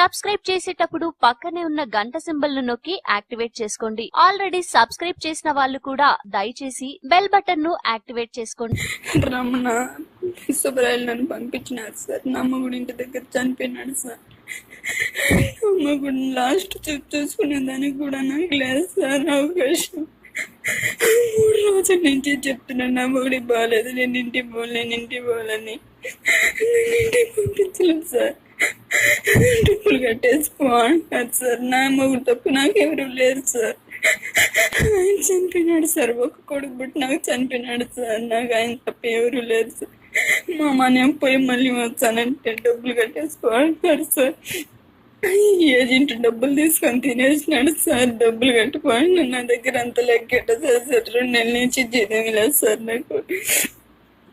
Subscribe చేసేటప్పుడు పక్కనే ఉన్న గంట సింబల్ను నొక్కి యాక్టివేట్ చేసుకోండి. ఆల్రెడీ సబ్స్క్రైబ్ చేసిన వాళ్ళు కూడా దయచేసి బెల్ బటన్ను యాక్టివేట్ చేసుకోండి. రమణ సుబ్రాయలు నన్ను పంపించినారు సార్. నా అమ్మగుడి ఇంటి దగ్గర చనిపోయినాడు సార్. అమ్మగుడిని లాస్ట్ చూపు చూసుకునే దానికి కూడా నాకు లేదు సార్ అవకాశం. మూడు రోజుల నుంచి చెప్తున్నాను నా మొగుడి బాగాలేదు నేను ఇంటికి పోలే నేను ఇంటికి పోలని ఇంటికి పంపించలేదు సార్. డబ్బులు కట్టేసుకో అంటున్నారు సార్. నా మొగుడు తప్పు నాకెవరు లేరు సార్. ఆయన చనిపోయినాడు సార్. ఒక కొడుకు బట్టి నాకు చనిపోయినాడు సార్. నాకు ఆయన తప్ప ఎవరు లేరు సార్. మా అమ్మ నేను పోయి మళ్ళీ వచ్చానంటే డబ్బులు కట్టేసుకోవాలంటారు సార్. ఏజెంట్ డబ్బులు తీసుకొని తినేసినాడు సార్. డబ్బులు కట్టుకోండి నా దగ్గర అంత లెక్క సార్ సార్ రెండు నెలల నుంచి జీతం లేదు సార్ నాకు.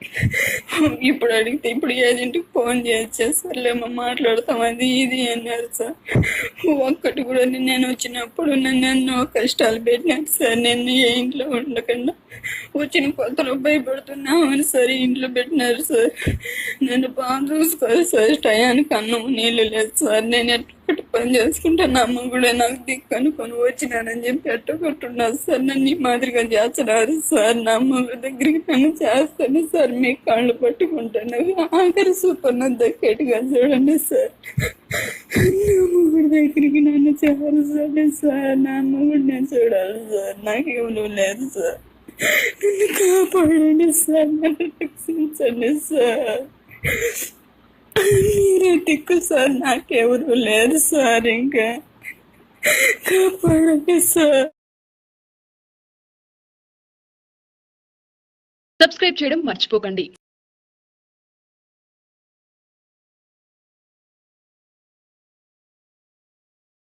ఇప్పుడు అడిగితే ఇప్పుడు ఏజెంట్కి ఫోన్ చేయొచ్చా? సర్లేమో మాట్లాడతాం అది ఇది అన్నారు సార్. ఒక్కటి కూడా నేను వచ్చినప్పుడు నన్ను ఎన్నో కష్టాలు పెట్టినారు సార్. నేను ఏ ఇంట్లో ఉండకుండా వచ్చిన కొత్తలో భయపడుతున్నామని సార్ ఇంట్లో పెట్టినారు సార్. నన్ను బాగా చూసుకోవాలి సార్. టయానికి అన్నం నీళ్ళు లేదు సార్. నేను ఎట్టొకటి పని చేసుకుంటా నా అమ్మ కూడా నాకు దిక్కు అనుకొని వచ్చినానని చెప్పి అట్టగొట్టున్నారు. సార్ నన్ను ఈ మాదిరిగా చేస్తున్నారు సార్. నా అమ్మ దగ్గరికి నన్ను చేస్తాను సార్. మీ కాళ్ళు పట్టుకుంటాను. ఆఖరి సూపర్ నా దక్కేట్టుగా చూడండి సార్. నా మొగుడు దగ్గరికి నన్ను చేరు సార్. నా మొగుడు నేను చూడాలి సార్. నాకు నాకేమో లేదు సార్. నన్ను కాపాడండి సార్. నన్ను రక్షించండి సార్. మీరే దిక్కు సార్ నాకెవరు లేరు సార్ ఇంకా. కాపాడండి సార్. సబ్స్క్రైబ్ చేయడం మర్చిపోకండి.